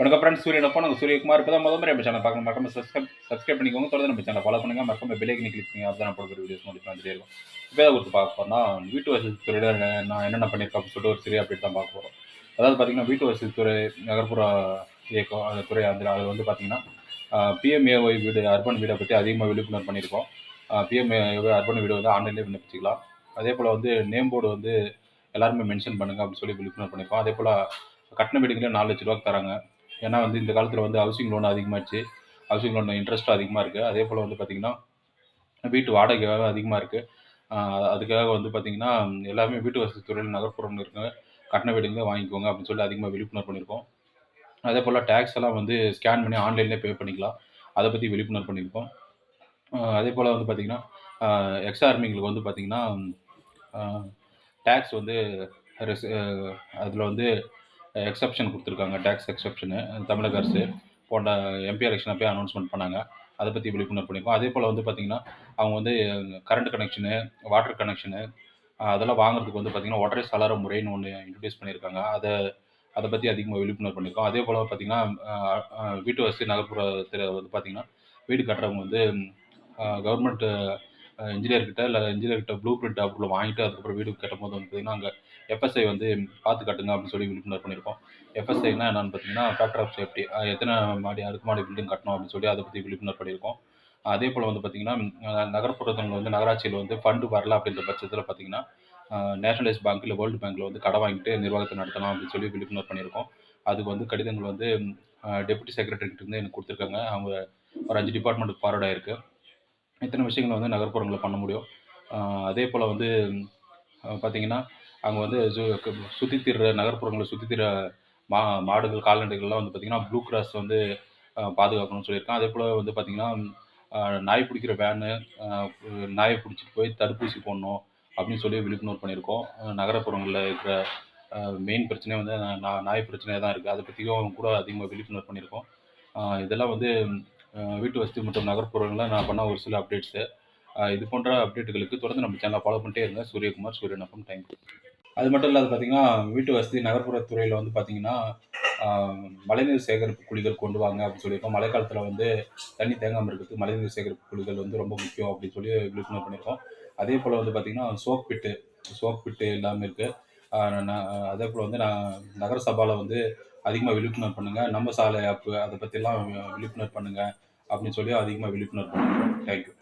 வணக்கம் ஃப்ரெண்ட்ஸ் சூரியன் அப்போ நாங்கள் சூரியகுமார் இப்போ தான் முதல் முறை நம்ம சேனல் பார்க்கணும். மறக்காம சப்ஸ்கிரைப் சப்ஸ்கிரைப் பண்ணிக்கோங்க. தொடர்ந்து நம்ம சேனல் ஃபாலோ பண்ணுங்க. மறக்காம பெல்லைக்கனி கிளிக் பண்ணி அப்போ தான் போடுற வீடியோஸ் நோட்டிஃபை வந்துட்டே இருக்கும். இப்போ தான் கொடுத்து பார்க்க போனால் வீட்டு வசதி துறையில் நான் என்னென்ன பண்ணியிருக்கேன் அப்படின்னு சொல்லிட்டு ஒரு சிறிய அப்டேட் தான் பார்க்க போகிறோம் அதாவது பார்த்தீங்கன்னா வீட்டு வசதி துறை நகர்ப்புற இயக்கம் அந்த துறை அந்த அதில் வந்து பார்த்தீங்கன்னா பிஎம்ஏஒய் வீடு அர்பன் வீடை பற்றி அதிகமாக விழிப்புணர்வு பண்ணியிருக்கோம். பிஎம்ஏஒய் அர்பன் வீடு வந்து ஆன்லைன்லேயே விண்ணப்பிச்சிக்கலாம். அதே போல் வந்து நேம் போர்டு வந்து எல்லாருமே மென்ஷன் பண்ணுங்க அப்படின்னு சொல்லி விழிப்புணர்வு பண்ணியிருக்கோம். அதே போல் கட்டண வீடுகளே நாலு லட்ச ரூபாய்க்கு தராங்க. ஏன்னா வந்து இந்த காலத்தில் வந்து ஹவுசிங் லோன் அதிகமாகிடுச்சு ஹவுசிங் லோன் இன்ட்ரெஸ்ட்டும் அதிகமாக இருக்குது அதே போல் வந்து பார்த்திங்கன்னா வீட்டு வாடகை அதிகமாக இருக்குது அதுக்காக வந்து பார்த்திங்கன்னா எல்லாமே வீட்டு வசதி துறையில் நகர்ப்புறம் இருக்குது கட்டண வீடுங்களே வாங்கிக்கோங்க அப்படின்னு சொல்லி அதிகமாக விழிப்புணர்வு பண்ணியிருக்கோம் அதே போல் டேக்ஸ் எல்லாம் வந்து ஸ்கேன் பண்ணி ஆன்லைன்லேயே பே பண்ணிக்கலாம். அதை பற்றி விழிப்புணர்வு பண்ணியிருக்கோம் அதே போல் வந்து பார்த்திங்கன்னா எக்ஸ் ஆர்மிங்களுக்கு வந்து பார்த்திங்கன்னா டேக்ஸ் வந்து அதில் வந்து எக்ஸப்ஷன் கொடுத்துருக்காங்க டேக்ஸ் எக்ஸப்ஷனு தமிழக அரசு போன்ற எம்பி எலெக்ஷனை போய் அனௌன்ஸ்மெண்ட் பண்ணாங்க. அதை பற்றி விழிப்புணர்வு பண்ணியிருக்கோம் அதே போல் வந்து பார்த்திங்கன்னா அவங்க வந்து கரண்ட் கனெக்ஷனு வாட்டர் கனெக்ஷனு அதெல்லாம் வாங்குறதுக்கு வந்து பார்த்திங்கன்னா ஒற்றை சாளர முறைன்னு ஒன்று இன்ட்ரடியூஸ் பண்ணியிருக்காங்க. அதை அதை பற்றி அதிகமாக விழிப்புணர்வு பண்ணியிருக்கோம் அதே போல் பார்த்திங்கன்னா வீட்டு வசதி நகர்ப்புறத்தில் வந்து பார்த்திங்கன்னா வீடு கட்டுறவங்க வந்து கவர்மெண்ட் இன்ஜினியர்கிட்ட இல்லை இன்ஜினியர்கிட்ட ப்ளூ பிரிண்ட் அப்ரூவல் வாங்கிட்டு அதுக்கப்புறம் வீடு கட்டும்போது வந்து பார்த்திங்கன்னா அங்கே எஃப்எஸ்ஐ வந்து பார்த்து கட்டுங்க அப்படின்னு சொல்லி விழிப்புணர்வு பண்ணியிருப்போம் எஃப்எஸ்ஐனா என்னென்னு பார்த்தீங்கன்னா ஃபேக்டர் ஆஃப் சேஃப்டி எத்தனை மாடி அடுக்குமாடி பில்டிங் கட்டணும் அப்படின்னு சொல்லி அதை பற்றி விழிப்புணர்வு பண்ணியிருக்கோம் அதே போல் வந்து பார்த்திங்கன்னா நகர்ப்புறத்தில் வந்து நகராட்சியில் வந்து ஃபண்டு வரல அப்படின்ற பட்சத்தில் பார்த்திங்கன்னா நேஷனலைஸ் பேங்க் இல்லை வேர்ல்டு பேங்க்கில் வந்து கடை வாங்கிட்டு நிர்வாகத்தை நடத்தலாம் அப்படின்னு சொல்லி விழிப்புணர்வு பண்ணியிருக்கோம் அதுக்கு வந்து கடிதங்கள் வந்து டெபுட்டி செக்ரட்டரிக்கிட்ட இருந்து எனக்கு கொடுத்துருக்காங்க. அவங்க ஒரு அஞ்சு டிபார்ட்மெண்ட்டுக்கு ஃபார்வர்ட் ஆயிருக்கு. இத்தனை விஷயங்களை வந்து நகர்ப்புறங்களில் பண்ண முடியும். அதே போல் வந்து பார்த்திங்கன்னா அங்கே வந்து சு சுற்றி திரிற நகர்ப்புறங்களை சுற்றி திர மா மாடுகள் கால்நடைகள்லாம் வந்து பார்த்திங்கன்னா ப்ளூ கிராஸ் வந்து பாதுகாக்கணும்னு சொல்லியிருக்கேன் அதே போல் வந்து பார்த்திங்கன்னா நாய் பிடிக்கிற வேனு நாயை பிடிச்சிட்டு போய் தடுப்பூசி போடணும் அப்படின்னு சொல்லி விழிப்புணர்வு பண்ணியிருக்கோம். நகரப்புறங்களில் இருக்கிற மெயின் பிரச்சனை வந்து நா- நாய் பிரச்சனையாக தான் இருக்குது அதை பற்றியும் கூட அதிகமாக விழிப்புணர்வு பண்ணியிருக்கோம். இதெல்லாம் வந்து வீட்டு வசதி மற்றும் நகர்ப்புறங்களில் நான் பண்ண ஒரு சில அப்டேட்ஸு இது போன்ற அப்டேட்டுகளுக்கு தொடர்ந்து நம்ம சேனலை ஃபாலோ பண்ணிட்டே இருங்க. சூரியகுமார் சூரியன் அப்பம் தேங்க்யூ அது மட்டும் இல்லாத பார்த்தீங்கன்னா வீட்டு வசதி நகர்ப்புற துறையில் வந்து பார்த்தீங்கன்னா மழைநீர் சேகரிப்பு குழிகள் கொண்டு வாங்க அப்படின்னு சொல்லியிருக்கோம். மழைக்காலத்தில் வந்து தண்ணி தேங்காமல் இருக்கிறது மழைநீர் சேகரிப்பு குழிகள் வந்து ரொம்ப முக்கியம் அப்படின்னு சொல்லி விழிப்புணர்வு பண்ணியிருக்கோம். அதே போல் வந்து பார்த்திங்கன்னா சோக் பிட்டு சோக் பிட்டு எல்லாமே இருக்குது அதே போல் வந்து நான் நகரசபாவில் வந்து அதிகமாக விழிப்புணர்வு பண்ணுங்கள் நம்ம சாலை ஆப்பு அதை பற்றிலாம் விழிப்புணர்வு பண்ணுங்கள் அப்படின்னு சொல்லி அதிகமாக விழிப்புணர்வு பண்ணுங்கள் தேங்க்யூ